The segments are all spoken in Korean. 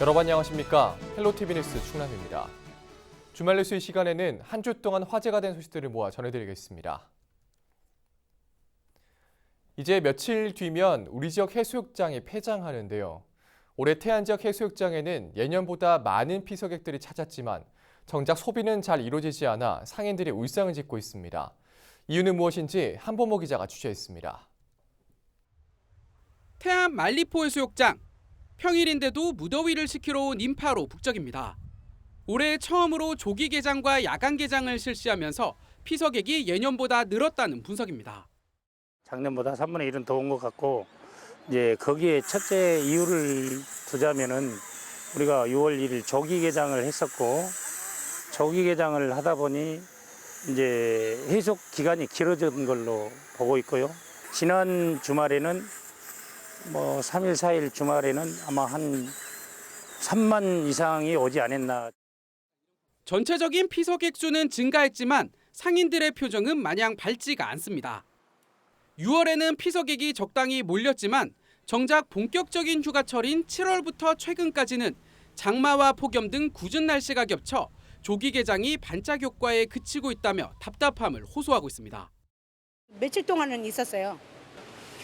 여러분 안녕하십니까? 헬로티비 뉴스 충남입니다. 주말 뉴스 이 시간에는 한 주 동안 화제가 된 소식들을 모아 전해드리겠습니다. 이제 며칠 뒤면 우리 지역 해수욕장이 폐장하는데요. 올해 태안 지역 해수욕장에는 예년보다 많은 피서객들이 찾았지만 정작 소비는 잘 이루어지지 않아 상인들이 울상을 짓고 있습니다. 이유는 무엇인지 한보모 기자가 취재했습니다. 태안 말리포 해수욕장. 평일인데도 무더위를 식히러 온 인파로 북적입니다. 올해 처음으로 조기 개장과 야간 개장을 실시하면서 피서객이 예년보다 늘었다는 분석입니다. 작년보다 3분의 1은 더운 것 같고 이제 거기에 첫째 이유를 두자면은 우리가 6월 1일 조기 개장을 했었고 조기 개장을 하다 보니 이제 해속 기간이 길어진 걸로 보고 있고요. 지난 주말에는 뭐 3일, 4일 주말에는 아마 한 3만 이상이 오지 않았나 전체적인 피서객 수는 증가했지만 상인들의 표정은 마냥 밝지가 않습니다. 6월에는 피서객이 적당히 몰렸지만 정작 본격적인 휴가철인 7월부터 최근까지는 장마와 폭염 등 굳은 날씨가 겹쳐 조기 개장이 반짝 효과에 그치고 있다며 답답함을 호소하고 있습니다. 며칠 동안은 있었어요.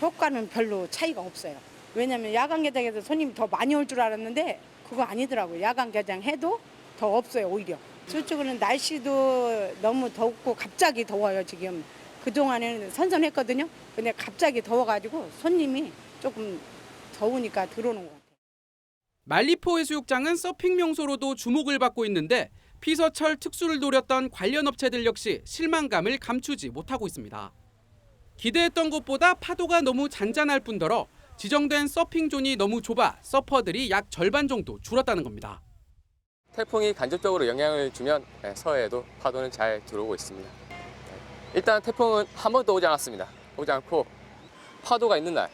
효과는 별로 차이가 없어요. 왜냐면 야간 개장에서 손님이 더 많이 올 줄 알았는데 그거 아니더라고요. 야간 개장 해도 더 없어요, 오히려. 저쪽은 날씨도 너무 덥고 갑자기 더워요, 지금. 그동안에는 선선했거든요. 근데 갑자기 더워가지고 손님이 조금 더우니까 들어오는 것 같아요. 말리포 해수욕장은 서핑 명소로도 주목을 받고 있는데 피서철 특수를 노렸던 관련 업체들 역시 실망감을 감추지 못하고 있습니다. 기대했던 것보다 파도가 너무 잔잔할 뿐더러 지정된 서핑 존이 너무 좁아 서퍼들이 약 절반 정도 줄었다는 겁니다. 태풍이 간접적으로 영향을 주면 네, 서해에도 파도는 잘 들어오고 있습니다. 네. 일단 태풍은 한 번도 오지 않았습니다. 오지 않고 파도가 있는 날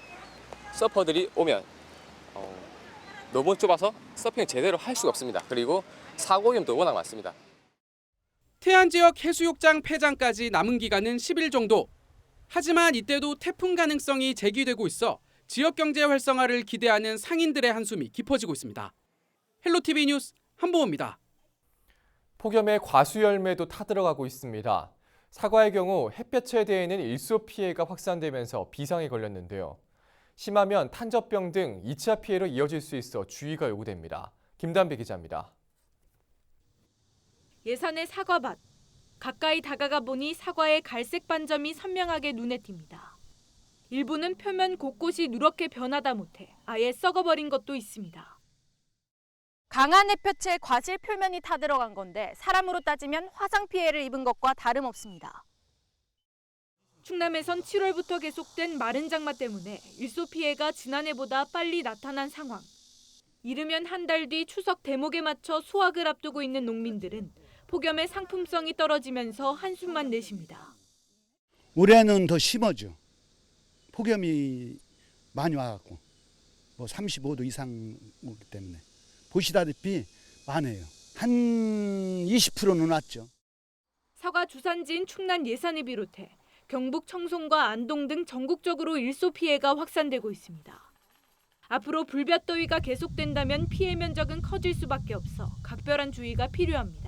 서퍼들이 오면 어, 너무 좁아서 서핑을 제대로 할 수가 없습니다. 그리고 사고 위험도 워낙 많습니다. 태안 지역 해수욕장 폐장까지 남은 기간은 10일 정도. 하지만 이때도 태풍 가능성이 제기되고 있어 지역 경제 활성화를 기대하는 상인들의 한숨이 깊어지고 있습니다. 헬로티비 뉴스 한보호입니다. 폭염에 과수 열매도 타들어가고 있습니다. 사과의 경우 햇볕에 대해는 일소 피해가 확산되면서 비상에 걸렸는데요. 심하면 탄저병 등 2차 피해로 이어질 수 있어 주의가 요구됩니다. 김담비 기자입니다. 예산의 사과밭. 가까이 다가가 보니 사과의 갈색 반점이 선명하게 눈에 띕니다. 일부는 표면 곳곳이 누렇게 변하다 못해 아예 썩어버린 것도 있습니다. 강한 햇볕에 과실 표면이 타들어간 건데 사람으로 따지면 화상 피해를 입은 것과 다름없습니다. 충남에선 7월부터 계속된 마른 장마 때문에 일소 피해가 지난해보다 빨리 나타난 상황. 이르면 한 달 뒤 추석 대목에 맞춰 수확을 앞두고 있는 농민들은 폭염의 상품성이 떨어지면서 한숨만 내쉽니다. 올해는 더 심하죠. 폭염이 많이 와갖고 뭐 35도 이상 오기 때문에 보시다시피 많아요. 한 20%는 왔죠. 사과 주산지인 충남 예산을 비롯해 경북 청송과 안동 등 전국적으로 일소 피해가 확산되고 있습니다. 앞으로 불볕더위가 계속된다면 피해 면적은 커질 수밖에 없어 각별한 주의가 필요합니다.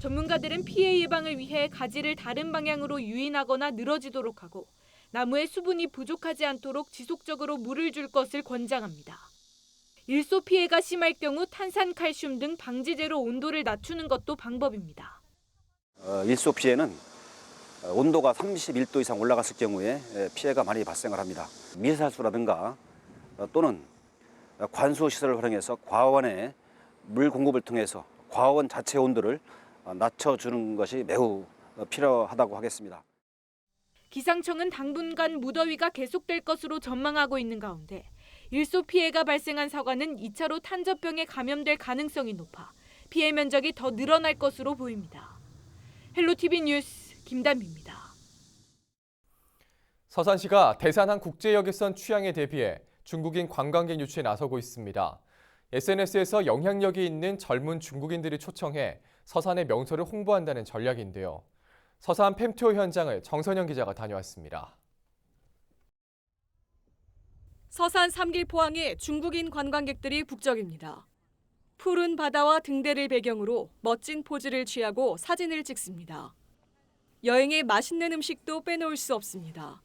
전문가들은 피해 예방을 위해 가지를 다른 방향으로 유인하거나 늘어지도록 하고 나무에 수분이 부족하지 않도록 지속적으로 물을 줄 것을 권장합니다. 일소 피해가 심할 경우 탄산 칼슘 등 방지제로 온도를 낮추는 것도 방법입니다. 어, 일소 피해는 어, 온도가 31도 이상 올라갔을 경우에 에, 피해가 많이 발생을 합니다. 미세살수라든가 어, 또는 어, 관수 시설을 활용해서 과원에 물 공급을 통해서 과원 자체 온도를 어, 낮춰주는 것이 매우 어, 필요하다고 하겠습니다. 기상청은 당분간 무더위가 계속될 것으로 전망하고 있는 가운데 일소 피해가 발생한 사과는 2차로 탄저병에 감염될 가능성이 높아 피해 면적이 더 늘어날 것으로 보입니다. 헬로티비 뉴스 김담비입니다. 서산시가 대산항 국제여객선 취항에 대비해 중국인 관광객 유치에 나서고 있습니다. SNS에서 영향력이 있는 젊은 중국인들을 초청해 서산의 명소를 홍보한다는 전략인데요. 서산 팸투어 현장을 정선영 기자가 다녀왔습니다. 서산 삼길 포항에 중국인 관광객들이 북적입니다. 푸른 바다와 등대를 배경으로 멋진 포즈를 취하고 사진을 찍습니다. 여행에 맛있는 음식도 빼놓을 수 없습니다.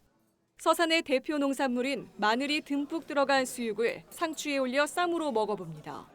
서산의 대표 농산물인 마늘이 듬뿍 들어간 수육을 상추에 올려 쌈으로 먹어봅니다.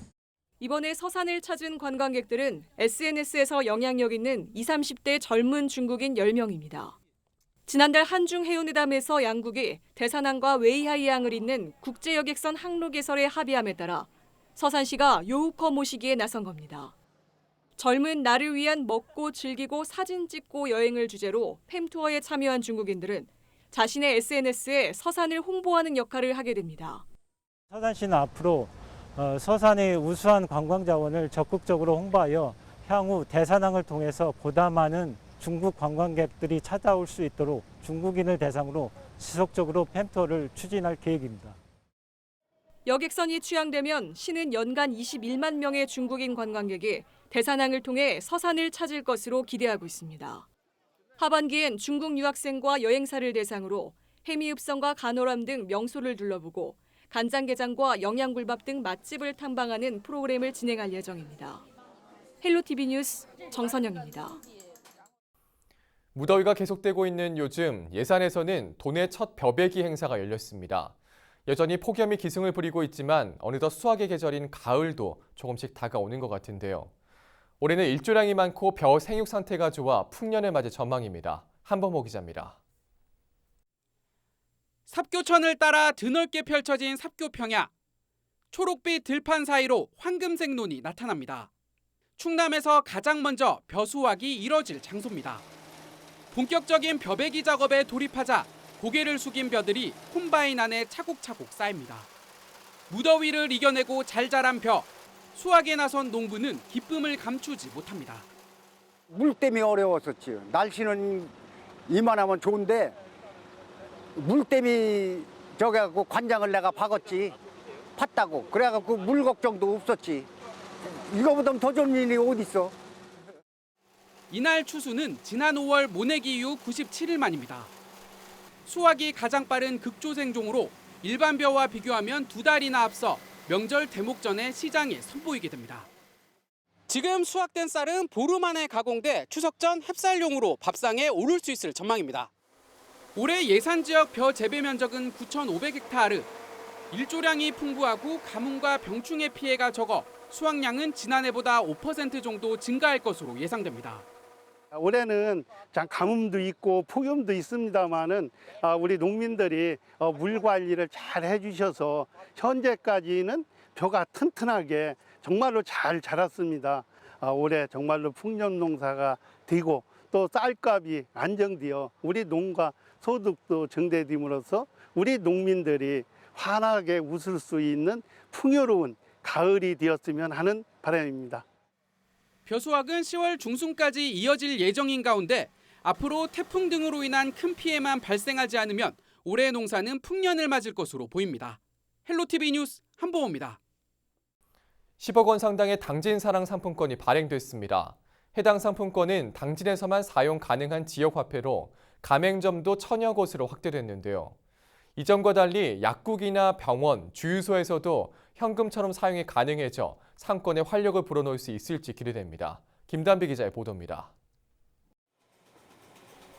이번에 서산을 찾은 관광객들은 SNS에서 영향력 있는 20, 30대 젊은 중국인 10명입니다. 지난달 한중 해운회담에서 양국이 대산항과 웨이하이항을 잇는 국제여객선 항로 개설에 합의함에 따라 서산시가 요우커 모시기에 나선 겁니다. 젊은 나를 위한 먹고 즐기고 사진 찍고 여행을 주제로 팸투어에 참여한 중국인들은 자신의 SNS에 서산을 홍보하는 역할을 하게 됩니다. 서산시는 앞으로 어, 서산의 우수한 관광 자원을 적극적으로 홍보하여 향후 대산항을 통해서 보다 많은 중국 관광객들이 찾아올 수 있도록 중국인을 대상으로 지속적으로 팸투어를 추진할 계획입니다. 여객선이 취항되면 시는 연간 21만 명의 중국인 관광객이 대산항을 통해 서산을 찾을 것으로 기대하고 있습니다. 하반기엔 중국 유학생과 여행사를 대상으로 해미읍성과 간호람 등 명소를 둘러보고 간장게장과 영양굴밥 등 맛집을 탐방하는 프로그램을 진행할 예정입니다. 헬로티비 뉴스 정선영입니다. 무더위가 계속되고 있는 요즘 예산에서는 돈의 첫 벼베기 행사가 열렸습니다. 여전히 폭염이 기승을 부리고 있지만 어느덧 수확의 계절인 가을도 조금씩 다가오는 것 같은데요. 올해는 일조량이 많고 벼 생육 상태가 좋아 풍년을 맞을 전망입니다. 한범호 기자입니다. 삽교천을 따라 드넓게 펼쳐진 삽교 평야. 초록빛 들판 사이로 황금색 논이 나타납니다. 충남에서 가장 먼저 벼 수확이 이뤄질 장소입니다. 본격적인 벼베기 작업에 돌입하자 고개를 숙인 벼들이 콤바인 안에 차곡차곡 쌓입니다. 무더위를 이겨내고 잘 자란 벼. 수확에 나선 농부는 기쁨을 감추지 못합니다. 물 때문에 어려웠었지. 날씨는 이만하면 좋은데 물 때문에 저기 갖고 관장을 내가 박았지. 팠다고. 그래갖고 물 걱정도 없었지. 이거보다 더 좋은 일이 어디 있어? 이날 추수는 지난 5월 모내기 이후 97일 만입니다. 수확이 가장 빠른 극조생종으로 일반 벼와 비교하면 두 달이나 앞서 명절 대목 전에 시장에 선보이게 됩니다. 지금 수확된 쌀은 보름 안에 가공돼 추석 전 햅쌀용으로 밥상에 오를 수 있을 전망입니다. 올해 예산 지역 벼 재배 면적은 9,500헥타르. 일조량이 풍부하고 가뭄과 병충해 피해가 적어 수확량은 지난해보다 5% 정도 증가할 것으로 예상됩니다. 올해는 참 가뭄도 있고 폭염도 있습니다만은 아, 우리 농민들이 어, 물 관리를 잘 해주셔서 현재까지는 벼가 튼튼하게 정말로 잘 자랐습니다. 아, 올해 정말로 풍년 농사가 되고 또 쌀값이 안정되어 우리 농가 소득도 증대됨으로써 우리 농민들이 환하게 웃을 수 있는 풍요로운 가을이 되었으면 하는 바람입니다. 벼수확은 10월 중순까지 이어질 예정인 가운데 앞으로 태풍 등으로 인한 큰 피해만 발생하지 않으면 올해 농사는 풍년을 맞을 것으로 보입니다. 헬로티비 뉴스 한보호입니다. 10억 원 상당의 당진 사랑 상품권이 발행됐습니다. 해당 상품권은 당진에서만 사용 가능한 지역 화폐로 가맹점도 천여 곳으로 확대됐는데요. 이전과 달리 약국이나 병원, 주유소에서도 현금처럼 사용이 가능해져 상권에 활력을 불어넣을 수 있을지 기대됩니다. 김단비 기자의 보도입니다.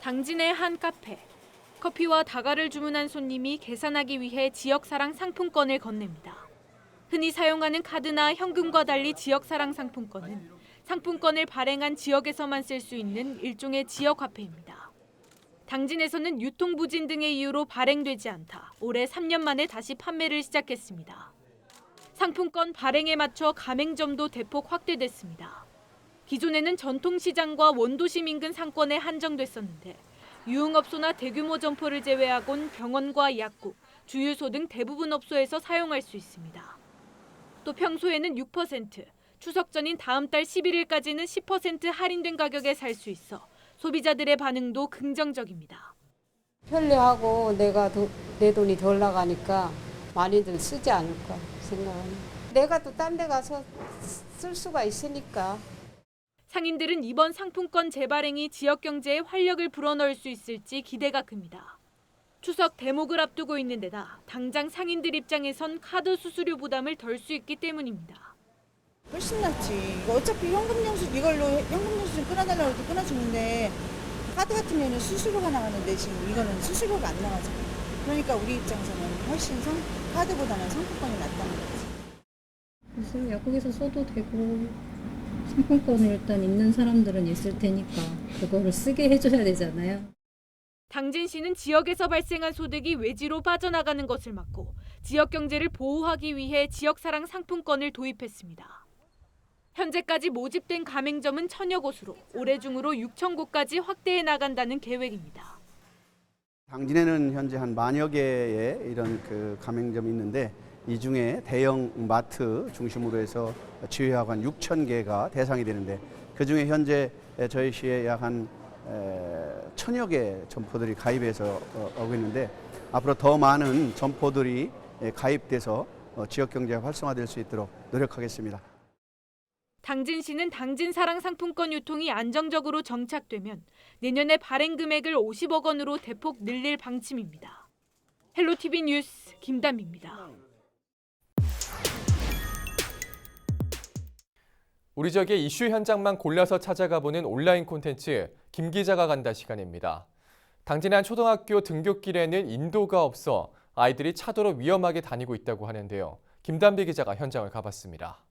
당진의 한 카페. 커피와 다가를 주문한 손님이 계산하기 위해 지역사랑 상품권을 건넵니다. 흔히 사용하는 카드나 현금과 달리 지역사랑 상품권은 상품권을 발행한 지역에서만 쓸 수 있는 일종의 지역화폐입니다. 당진에서는 유통 부진 등의 이유로 발행되지 않다. 올해 3년 만에 다시 판매를 시작했습니다. 상품권 발행에 맞춰 가맹점도 대폭 확대됐습니다. 기존에는 전통시장과 원도심 인근 상권에 한정됐었는데 유흥업소나 대규모 점포를 제외하곤 병원과 약국, 주유소 등 대부분 업소에서 사용할 수 있습니다. 또 평소에는 6%, 추석 전인 다음 달 11일까지는 10% 할인된 가격에 살 수 있어 소비자들의 반응도 긍정적입니다. 편리하고 내가 도- 내 돈이 덜 나가니까 많이들 쓰지 않을까 생각합니다. 내가 또 딴 데 가서 쓸 수가 있으니까. 상인들은 이번 상품권 재발행이 지역 경제에 활력을 불어넣을 수 있을지 기대가 큽니다. 추석 대목을 앞두고 있는 데다 당장 상인들 입장에선 카드 수수료 부담을 덜 수 있기 때문입니다. 훨씬 낫지. 이거 어차피 현금 영수 이걸로 현금 영수증 끊어달라고 해도 끊어주는데 카드 같으면 수수료가 나가는데 지금 이거는 수수료가 안 나가잖아. 그러니까 우리 입장에서는 훨씬 상, 카드보다는 상품권이 낫다는 거지. 무슨 약국에서 써도 되고 상품권을 일단 있는 사람들은 있을 테니까 그거를 쓰게 해줘야 되잖아요. 당진시는 지역에서 발생한 소득이 외지로 빠져나가는 것을 막고 지역 경제를 보호하기 위해 지역사랑 상품권을 도입했습니다. 현재까지 모집된 가맹점은 천여 곳으로 올해 중으로 6천 곳까지 확대해 나간다는 계획입니다. 당진에는 현재 한 만여 개의 이런 그 가맹점이 있는데 이 중에 대형 마트 중심으로 해서 지휘하고 한 6천 개가 대상이 되는데 그 중에 현재 저희 시에 약 한 천여 개 점포들이 가입해서 어, 오고 있는데 앞으로 더 많은 점포들이 예, 가입돼서 어, 지역 경제가 활성화될 수 있도록 노력하겠습니다. 당진시는 당진 사랑 상품권 유통이 안정적으로 정착되면 내년에 발행 금액을 50억 원으로 대폭 늘릴 방침입니다. 헬로티비 뉴스 김담입니다. 우리 지역의 이슈 현장만 골라서 찾아가 보는 온라인 콘텐츠 김 기자가 간다 시간입니다. 당진의 한 초등학교 등굣길에는 인도가 없어 아이들이 차도로 위험하게 다니고 있다고 하는데요. 김담비 기자가 현장을 가봤습니다.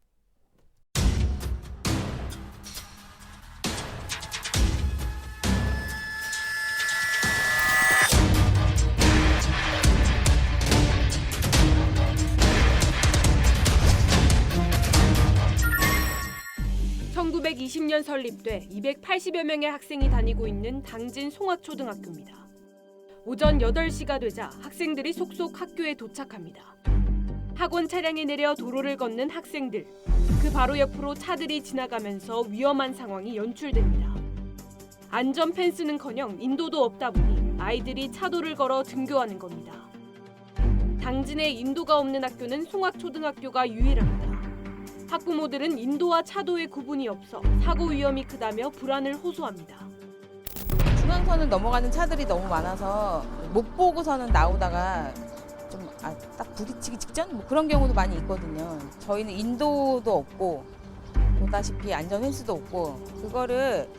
(1920년) 설립돼 (280여) 명의 학생이 다니고 있는 당진 송악초등학교입니다. 오전 (8시가) 되자 학생들이 속속 학교에 도착합니다. 학원 차량에 내려 도로를 걷는 학생들. 그 바로 옆으로 차들이 지나가면서 위험한 상황이 연출됩니다. 안전 펜스는커녕 인도도 없다 보니 아이들이 차도를 걸어 등교하는 겁니다. 당진에 인도가 없는 학교는 송악초등학교가 유일합니다. 학부모들은 인도와 차도의 구분이 없어 사고 위험이 크다며 불안을 호소합니다. 중앙선을 넘어가는 차들이 너무 많아서 못 보고서는 나오다가 좀딱 부딪히기 직전 뭐 그런 경우도 많이 있거든요. 저희는 인도도 없고 보다시피 안전 횟수도 없고 그거를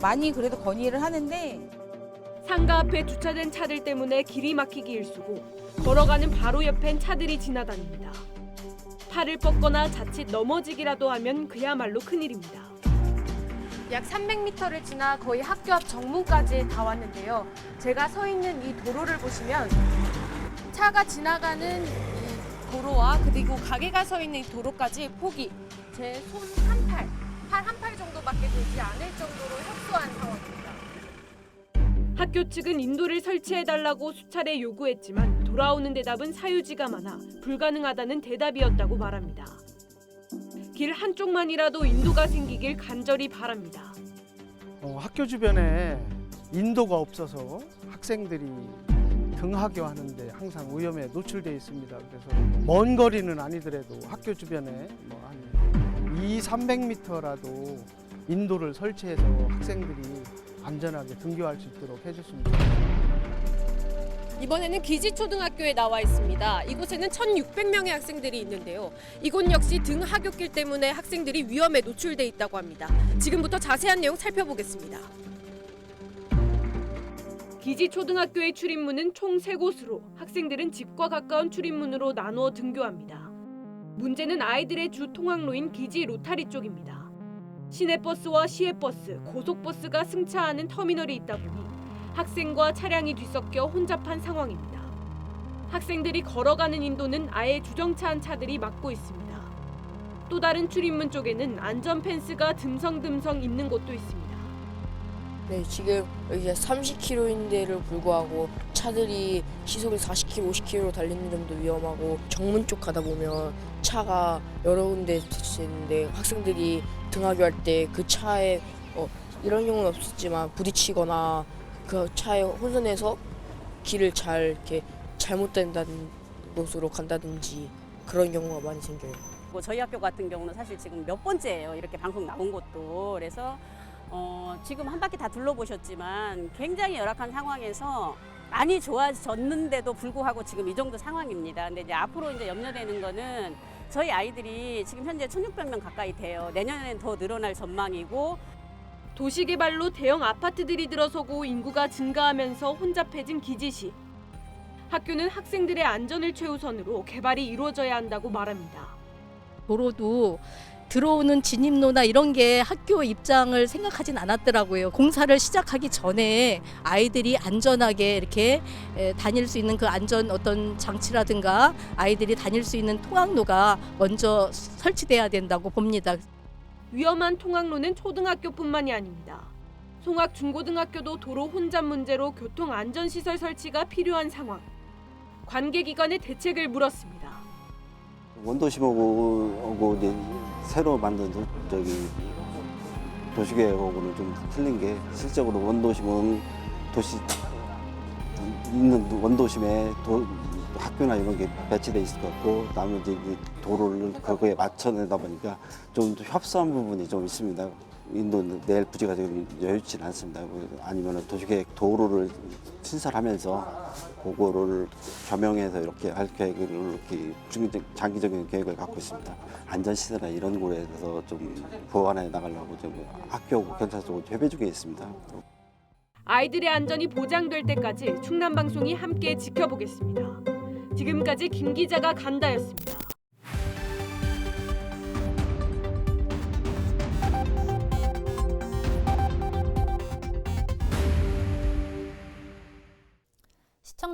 많이 그래도 건의를 하는데 상가 앞에 주차된 차들 때문에 길이 막히기 일쑤고 걸어가는 바로 옆엔 차들이 지나다닙니다. 팔을 뻗거나 자칫 넘어지기라도 하면 그야말로 큰일입니다. 약 300m를 지나 거의 학교 앞 정문까지 다 왔는데요. 제가 서 있는 이 도로를 보시면 차가 지나가는 이 도로와 그리고 가게가 서 있는 이 도로까지 폭이 제 손 한 팔, 팔 한 팔 정도밖에 되지 않을 정도로 협소한 상황입니다. 학교 측은 인도를 설치해달라고 수차례 요구했지만 돌아오는 대답은 사유지가 많아 불가능하다는 대답이었다고 말합니다. 길 한쪽만이라도 인도가 생기길 간절히 바랍니다. 어, 학교 주변에 인도가 없어서 학생들이 등하교 하는데 항상 위험에 노출되어 있습니다. 그래서 먼 거리는 아니더라도 학교 주변에 뭐한 2, 300m라도 인도를 설치해서 학생들이 안전하게 등교할 수 있도록 해줬으면 좋겠습니다. 이번에는 기지초등학교에 나와 있습니다. 이곳에는 1,600명의 학생들이 있는데요. 이곳 역시 등 하굣길 때문에 학생들이 위험에 노출돼 있다고 합니다. 지금부터 자세한 내용 살펴보겠습니다. 기지 초등학교의 출입문은 총 세곳으로 학생들은 집과 가까운 출입문으로 나누어 등교합니다. 문제는 아이들의 주 통학로인 기지 로타리 쪽입니다. 시내버스와 시외버스, 고속버스가 승차하는 터미널이 있다 보니 학생과 차량이 뒤섞여 혼잡한 상황입니다. 학생들이 걸어가는 인도는 아예 주정차한 차들이 막고 있습니다. 또 다른 출입문 쪽에는 안전 펜스가 듬성듬성 있는 곳도 있습니다. 네, 지금 여기가 30km인데를 불구하고 차들이 시속이 40km, 50km 달리는 점도 위험하고 정문 쪽 가다 보면 차가 여러 군데 있는데 학생들이 등하교 할 때 그 차에 어, 이런 경우는 없었지만 부딪히거나 그 차에 혼선해서 길을 잘 이렇게 잘못된 곳으로 간다든지 그런 경우가 많이 생겨요. 뭐 저희 학교 같은 경우는 사실 지금 몇 번째예요. 이렇게 방송 나온 것도. 그래서 어, 지금 한 바퀴 다 둘러보셨지만 굉장히 열악한 상황에서 많이 좋아졌는데도 불구하고 지금 이 정도 상황입니다. 근데 이제 앞으로 이제 염려되는 거는 저희 아이들이 지금 현재 1,600명 가까이 돼요. 내년에는 더 늘어날 전망이고 도시개발로 대형 아파트들이 들어서고 인구가 증가하면서 혼잡해진 기지시. 학교는 학생들의 안전을 최우선으로 개발이 이루어져야 한다고 말합니다. 도로도 들어오는 진입로나 이런 게 학교 입장을 생각하진 않았더라고요. 공사를 시작하기 전에 아이들이 안전하게 이렇게 에, 다닐 수 있는 그 안전 어떤 장치라든가 아이들이 다닐 수 있는 통학로가 먼저 설치돼야 된다고 봅니다. 위험한 통학로는 초등학교뿐만이 아닙니다. 송악 중고등학교도 도로 혼잡 문제로 교통 안전 시설 설치가 필요한 상황. 관계기관의 대책을 물었습니다. 원도심하고 새로 만든 도, 저기 도시계획하고는 좀 틀린 게 실적으로 원도심은 도시 있는 원도심에 도, 학교나 이런 게 배치돼 있을 것 같고 나머지 도로를 그거에 맞춰내다 보니까 좀 협소한 부분이 좀 있습니다. 인도 내일 부지가 지금 여유치는 않습니다. 아니면 도시계획 도로를 신설하면서 그거를 겸용해서 이렇게 할 계획을 이렇게 중기적, 장기적인 계획을 갖고 있습니다. 안전시설이나 이런 거에 대해서 좀 보완해 나가려고 좀 학교 경찰서하고 협의 중에 있습니다. 아이들의 안전이 보장될 때까지 충남 방송이 함께 지켜보겠습니다. 지금까지 김 기자가 간다였습니다.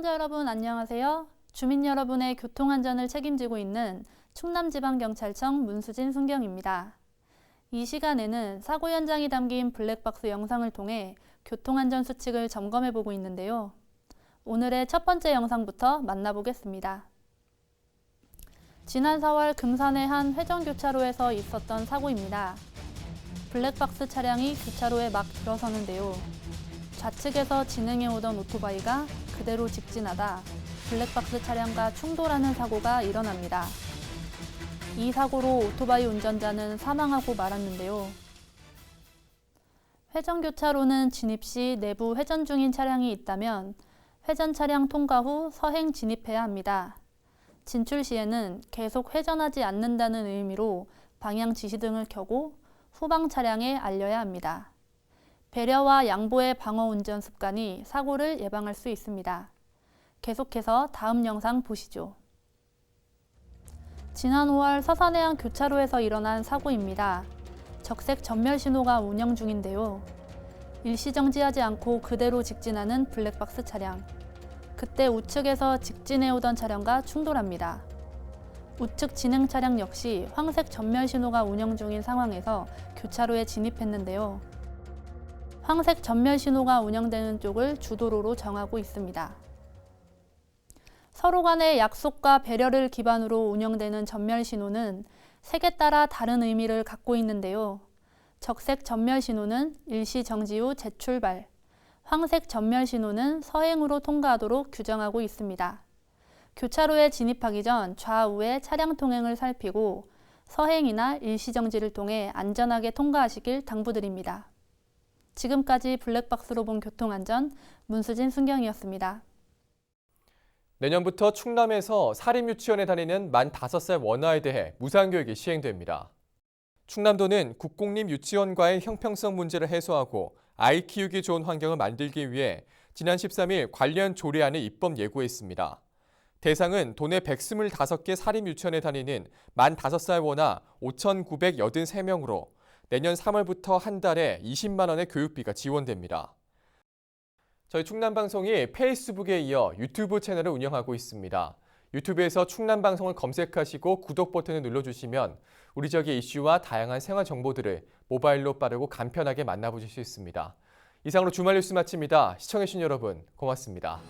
시청자 여러분 안녕하세요. 주민 여러분의 교통 안전을 책임지고 있는 충남지방경찰청 문수진 순경입니다. 이 시간에는 사고 현장이 담긴 블랙박스 영상을 통해 교통 안전 수칙을 점검해 보고 있는데요. 오늘의 첫 번째 영상부터 만나보겠습니다. 지난 4월 금산의 한 회전교차로에서 있었던 사고입니다. 블랙박스 차량이 교차로에 막 들어서는데요. 좌측에서 진행해 오던 오토바이가 그대로 직진하다 블랙박스 차량과 충돌하는 사고가 일어납니다. 이 사고로 오토바이 운전자는 사망하고 말았는데요. 회전교차로는 진입 시 내부 회전 중인 차량이 있다면 회전 차량 통과 후 서행 진입해야 합니다. 진출 시에는 계속 회전하지 않는다는 의미로 방향 지시등을 켜고 후방 차량에 알려야 합니다. 배려와 양보의 방어 운전 습관이 사고를 예방할 수 있습니다. 계속해서 다음 영상 보시죠. 지난 5월 서산해안 교차로에서 일어난 사고입니다. 적색 전멸 신호가 운영 중인데요. 일시 정지하지 않고 그대로 직진하는 블랙박스 차량. 그때 우측에서 직진해 오던 차량과 충돌합니다. 우측 진행 차량 역시 황색 전멸 신호가 운영 중인 상황에서 교차로에 진입했는데요. 황색 전멸 신호가 운영되는 쪽을 주도로로 정하고 있습니다. 서로 간의 약속과 배려를 기반으로 운영되는 전멸 신호는 색에 따라 다른 의미를 갖고 있는데요. 적색 전멸 신호는 일시 정지 후 재출발, 황색 전멸 신호는 서행으로 통과하도록 규정하고 있습니다. 교차로에 진입하기 전 좌우의 차량 통행을 살피고 서행이나 일시 정지를 통해 안전하게 통과하시길 당부드립니다. 지금까지 블랙박스로 본 교통안전 문수진 순경이었습니다. 내년부터 충남에서 사립유치원에 다니는 만 5살 원아에 대해 무상교육이 시행됩니다. 충남도는 국공립 유치원과의 형평성 문제를 해소하고 아이 키우기 좋은 환경을 만들기 위해 지난 13일 관련 조례안을 입법 예고했습니다. 대상은 도내 125개 사립유치원에 다니는 만 5살 원아 5,983명으로 내년 3월부터 한 달에 20만 원의 교육비가 지원됩니다. 저희 충남방송이 페이스북에 이어 유튜브 채널을 운영하고 있습니다. 유튜브에서 충남방송을 검색하시고 구독 버튼을 눌러주시면 우리 지역의 이슈와 다양한 생활 정보들을 모바일로 빠르고 간편하게 만나보실 수 있습니다. 이상으로 주말 뉴스 마칩니다. 시청해주신 여러분 고맙습니다.